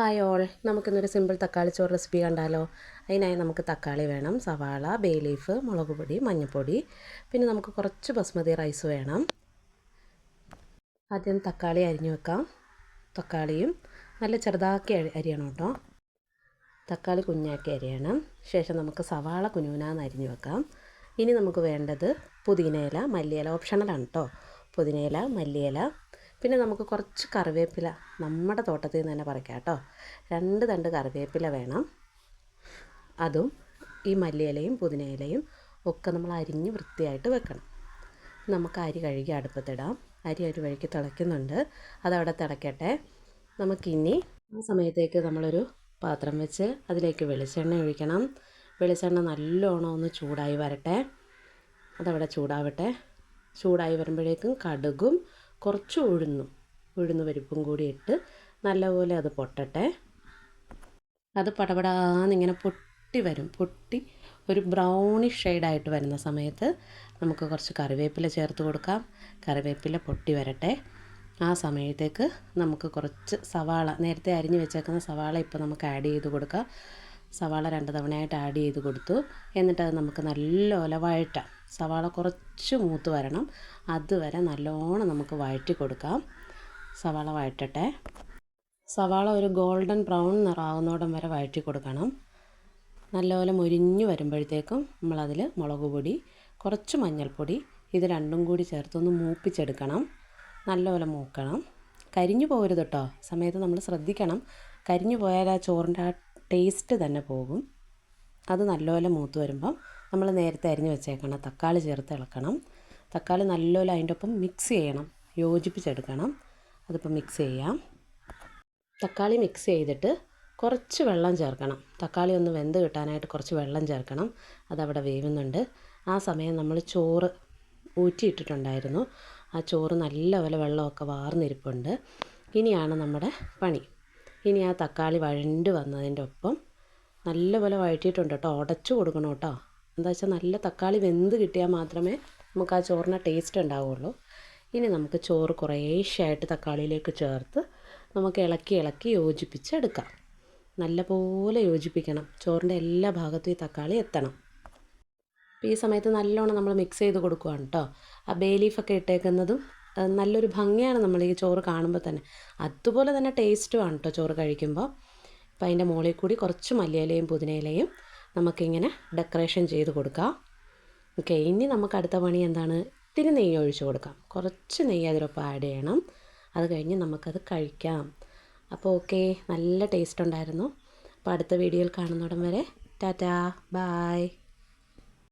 Hi all നമുക്കിന്നൊരു simple തക്കാളി ചോറ് റെസിപ്പി കണ്ടാലോ? അതിനായി നമുക്ക് തക്കാളി വേണം സവാള ബേ ലീഫ് മുളക് പൊടി മഞ്ഞൾപ്പൊടി പിന്നെ നമുക്ക് കുറച്ച് ബസ്മതി റൈസ് വേണം. ആദ്യം തക്കാളി അരിഞ്ഞു വെക്കാം. തക്കാളിയും നല്ല ചെറുതാക്കി അരിയണം കേട്ടോ. തക്കാളി കുഞ്ഞാക്കി അരിയണം. ശേഷം നമുക്ക് സവാള കുനുവിനാന്ന് അരിഞ്ഞു വെക്കാം. ഇനി നമുക്ക് വേണ്ടത് പുതിനയില മല്ലിയില ഓപ്ഷണലാണ് കേട്ടോ. പുതിനയില മല്ലിയില പിന്നെ നമുക്ക് കുറച്ച് കറിവേപ്പില നമ്മുടെ തോട്ടത്തിൽ നിന്ന് തന്നെ പറിക്കാം കേട്ടോ. രണ്ട് തണ്ട് കറിവേപ്പില വേണം. അതും ഈ മല്ലിയിലയും പുതിനയിലയും ഒക്കെ നമ്മൾ അരിഞ്ഞ് വൃത്തിയായിട്ട് വെക്കണം. നമുക്ക് അരി കഴുകി അടുപ്പത്തിടാം. അരി ഒരു വഴിക്ക് തിളയ്ക്കുന്നുണ്ട്. അതവിടെ തിളയ്ക്കട്ടെ. നമുക്കിനി ആ സമയത്തേക്ക് നമ്മളൊരു പാത്രം വെച്ച് അതിലേക്ക് വെളിച്ചെണ്ണ ഒഴിക്കണം. വെളിച്ചെണ്ണ നല്ലോണം ഒന്ന് ചൂടായി വരട്ടെ. അതവിടെ ചൂടാവട്ടെ. ചൂടായി വരുമ്പോഴേക്കും കടുകും കുറച്ച് ഉഴുന്നും ഉഴുന്ന് പരിപ്പും കൂടി ഇട്ട് നല്ലപോലെ അത് പൊട്ടട്ടെ. അത് പടപടാന്നിങ്ങനെ പൊട്ടി വരും. പൊട്ടി ഒരു ബ്രൗണിഷ് ഷെയ്ഡായിട്ട് വരുന്ന സമയത്ത് നമുക്ക് കുറച്ച് കറിവേപ്പില ചേർത്ത് കൊടുക്കാം. കറിവേപ്പില പൊട്ടി വരട്ടെ. ആ സമയത്തേക്ക് നമുക്ക് കുറച്ച് സവാള നേരത്തെ അരിഞ്ഞ് വെച്ചേക്കുന്ന സവാള ഇപ്പോൾ നമുക്ക് ആഡ് ചെയ്ത് കൊടുക്കാം. സവാള രണ്ട് തവണയായിട്ട് ആഡ് ചെയ്ത് കൊടുത്തു. എന്നിട്ട് അത് നമുക്ക് നല്ലപോലെ വഴറ്റാം സവാള കുറച്ച് മൂത്ത് വരണം. അതുവരെ നല്ലോണം നമുക്ക് വഴറ്റി കൊടുക്കാം. സവാള വഴറ്റട്ടെ. സവാള ഒരു ഗോൾഡൻ ബ്രൗൺ നിറാവുന്നോടം വരെ വഴറ്റി കൊടുക്കണം. നല്ലപോലെ മുരിഞ്ഞു വരുമ്പോഴത്തേക്കും നമ്മളതിൽ മുളക് പൊടി കുറച്ച് മഞ്ഞൾപ്പൊടി ഇത് രണ്ടും കൂടി ചേർത്തൊന്ന് മൂപ്പിച്ചെടുക്കണം. നല്ലപോലെ മൂക്കണം. കരിഞ്ഞു പോകരുത് കേട്ടോ സമയത്ത് നമ്മൾ ശ്രദ്ധിക്കണം. കരിഞ്ഞു പോയാൽ ആ ചോറിന്റെ ആ ടേസ്റ്റ് തന്നെ പോകും. അത് നല്ലപോലെ മൂത്ത് വരുമ്പം നമ്മൾ നേരത്തെ അരിഞ്ഞ് വെച്ചേക്കണം. തക്കാളി ചേർത്ത് ഇളക്കണം. തക്കാളി നല്ലപോലെ അതിന്റെ ഒപ്പം മിക്സ് ചെയ്യണം. യോജിപ്പിച്ചെടുക്കണം. അതിപ്പോൾ മിക്സ് ചെയ്യാം. തക്കാളി മിക്സ് ചെയ്തിട്ട് കുറച്ച് വെള്ളം ചേർക്കണം. തക്കാളി ഒന്ന് വെന്ത് കിട്ടാനായിട്ട് കുറച്ച് വെള്ളം ചേർക്കണം. അതവിടെ വേവുന്നുണ്ട്. ആ സമയം നമ്മൾ ചോറ് ഊറ്റിയിട്ടിട്ടുണ്ടായിരുന്നു. ആ ചോറ് നല്ലപോലെ വെള്ളമൊക്കെ വാർന്നിരിപ്പുണ്ട്. ഇനിയാണ് നമ്മുടെ പണി. ഇനി ആ തക്കാളി വഴണ്ട് വന്നതിന്റെ ഒപ്പം നല്ലപോലെ വഴറ്റിയിട്ടുണ്ട് കേട്ടോ. ഉടച്ചു കൊടുക്കണം കേട്ടോ. എന്താ വെച്ചാൽ നല്ല തക്കാളി വെന്ത് കിട്ടിയാൽ മാത്രമേ നമുക്ക് ആ ചോറിന് ടേസ്റ്റ് ഉണ്ടാവുള്ളൂ. ഇനി നമുക്ക് ചോറ് കുറേശ്ശായിട്ട് തക്കാളിയിലേക്ക് ചേർത്ത് നമുക്ക് ഇളക്കി ഇളക്കി യോജിപ്പിച്ചെടുക്കാം. നല്ലപോലെ യോജിപ്പിക്കണം. ചോറിന്റെ എല്ലാ ഭാഗത്തും ഈ തക്കാളി എത്തണം. അപ്പോൾ ഈ സമയത്ത് നല്ലോണം നമ്മൾ മിക്സ് ചെയ്ത് കൊടുക്കുകയാണ് കേട്ടോ. ആ ബേ ലീഫൊക്കെ ഇട്ടേക്കുന്നതും നല്ലൊരു ഭംഗിയാണ് നമ്മൾ ഈ ചോറ് കാണുമ്പോൾ തന്നെ. അതുപോലെ തന്നെ ടേസ്റ്റുമാണ് കേട്ടോ ചോറ് കഴിക്കുമ്പോൾ. അപ്പോൾ അതിന്റെ മുകളിൽ കൂടി കുറച്ച് മല്ലിയിലയും പുതിനയിലയും നമുക്കിങ്ങനെ ഡെക്കറേഷൻ ചെയ്ത് കൊടുക്കാം. ഓക്കെ ഇനി നമുക്ക് അടുത്ത പണി എന്താണ്? ഇത്തിരി നെയ്യ് ഒഴിച്ച് കൊടുക്കാം. കുറച്ച് നെയ്യ് അതിലൊപ്പം ആഡ് ചെയ്യണം. അത് കഴിഞ്ഞ് നമുക്കത് കഴിക്കാം. അപ്പോൾ ഓക്കെ നല്ല ടേസ്റ്റ് ഉണ്ടായിരുന്നു. അപ്പോൾ അടുത്ത വീഡിയോയിൽ കാണുന്നിടം വരെ ടാറ്റാ ബായ്.